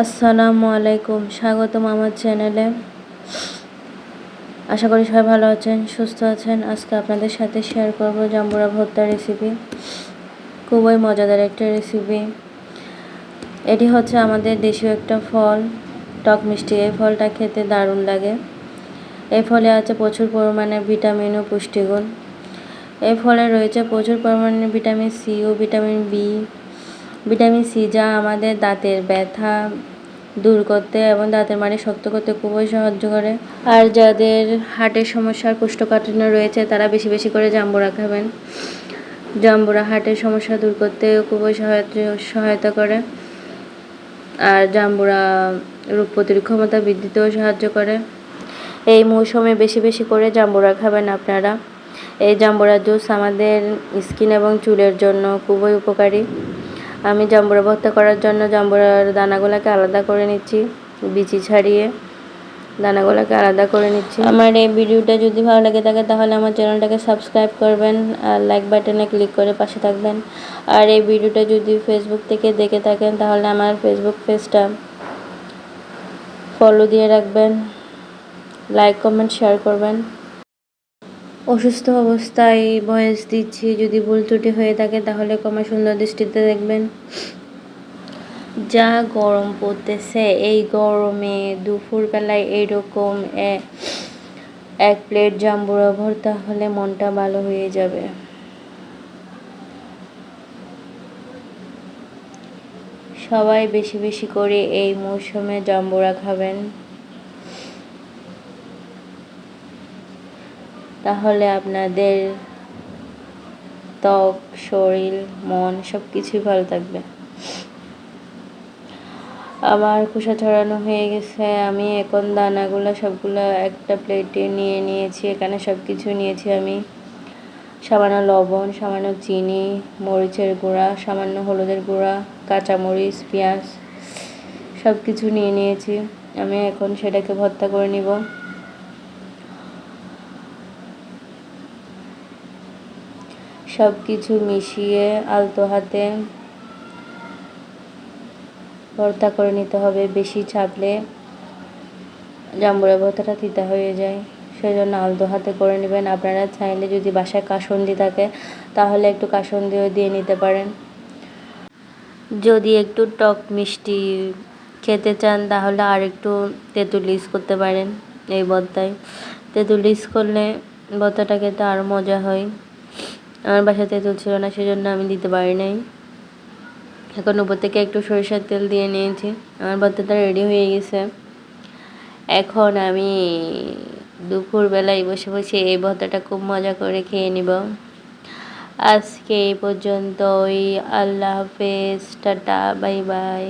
আসসালামু আলাইকুম, স্বাগতম আমার চ্যানেলে। আশা করি সবাই ভালো আছেন, সুস্থ আছেন। আজকে আপনাদের সাথে শেয়ার করব জাম্বুরা ভর্তা রেসিপি খুবই মজাদার একটা রেসিপি এটি হচ্ছে আমাদের দেশীয় একটা ফল, টক মিষ্টি। এই ফলটা খেতে দারুণ লাগে। এই ফলে আছে প্রচুর পরিমাণে ভিটামিন ও পুষ্টিগুণ। এই ফলে রয়েছে প্রচুর পরিমাণে ভিটামিন সি ও ভিটামিন বি ভিটামিন সি যা আমাদের দাঁতের ব্যথা দূর করতে এবং দাঁতের মাড়ি শক্ত করতে খুবই সাহায্য করে। আর যাদের হার্টের সমস্যার কোষ্ঠকাঠিন্য রয়েছে, তারা বেশি বেশি করে জাম্বুরা খাবেন। জাম্বুরা হার্টের সমস্যা দূর করতে খুবই সহায়তা করে। আর জাম্বুরা রোগ প্রতিরোধ ক্ষমতা বৃদ্ধিতেও সাহায্য করে। এই মৌসুমে বেশি বেশি করে জাম্বুরা খাবেন আপনারা। এই জাম্বুরা জুস আমাদের স্কিন এবং চুলের জন্য খুবই উপকারী। আমি জাম্বুরা ভর্তা করার জন্য জাম্বুরার দানাগুলোকে আলাদা করে নিচ্ছি, বিচি ছাড়িয়ে দানাগুলোকে আলাদা করে নিচ্ছি। আমার এই ভিডিওটা যদি ভালো লাগে থাকে তাহলে আমার চ্যানেলটাকে সাবস্ক্রাইব করবেন আর লাইক বাটনে ক্লিক করে পাশে থাকবেন। আর এই ভিডিওটা যদি ফেসবুক থেকে দেখে থাকেন তাহলে আমার ফেসবুক পেজটা ফলো দিয়ে রাখবেন লাইক কমেন্ট শেয়ার করবেন। অসুস্থ অবস্থায় ভয়েস দিচ্ছি, যদি ভুল ত্রুটি হয়ে থাকে তাহলে কমা সুন্দর দৃষ্টিতে দেখবেন। যা গরম পড়তেছে, এই গরমে দুপুরবেলায় এইরকম এক প্লেট জাম্বুরা ভর্তা হলে মনটা ভালো হয়ে যাবে। সবাই বেশি বেশি করে এই মৌসুমে জাম্বুরা খাবেন। তাহলে আপনাদের ত্বক, শরীর, মন সব কিছুই ভালো থাকবে। আমার খোসা ছড়ানো হয়ে গেছে, আমি এখন দানাগুলো সবগুলো একটা প্লেটে নিয়ে নিয়েছি, এখানে সব কিছু নিয়েছি আমি। সামান্য লবণ, সামান্য চিনি, মরিচের গুঁড়া, সামান্য হলুদের গুঁড়া, কাঁচামরিচ, পেঁয়াজ সব কিছু নিয়ে নিয়েছি। আমি এখন সেটাকে ভর্তা করে নিব। সব কিছু মিশিয়ে আলতো হাতে ভর্তা করে নিতে হবে। বেশি চাপলে জাম্বুরা ভর্তাটা তিতা হয়ে যায়। সেই জন্য আলতো হাতে করে নেবেন। আপনারা চাইলে যদি বাসায় কাসন্দি থাকে, তাহলে একটু কাসন্দিও দিয়ে নিতে পারেন। যদি একটু টক মিষ্টি খেতে চান, তাহলে আর একটু তেঁতুল ইউজ করতে পারেন এই ভর্তায়। তেঁতুল ইউজ করলে ভর্তাটা খেতে আরও মজা হয়। আমার বাসায় তেঁতুল ছিল না, সেজন্য আমি দিতে পারি নাই। এখন উপর থেকে একটু সরিষার তেল দিয়ে নিয়েছি। আমার ভর্তাটা রেডি হয়ে গেছে। এখন আমি দুপুরবেলায় বসে বসে এই ভর্তাটা খুব মজা করে খেয়ে নিব। আজকে এই পর্যন্তই। আল্লাহ হাফেজ, টাটা, বাই বাই।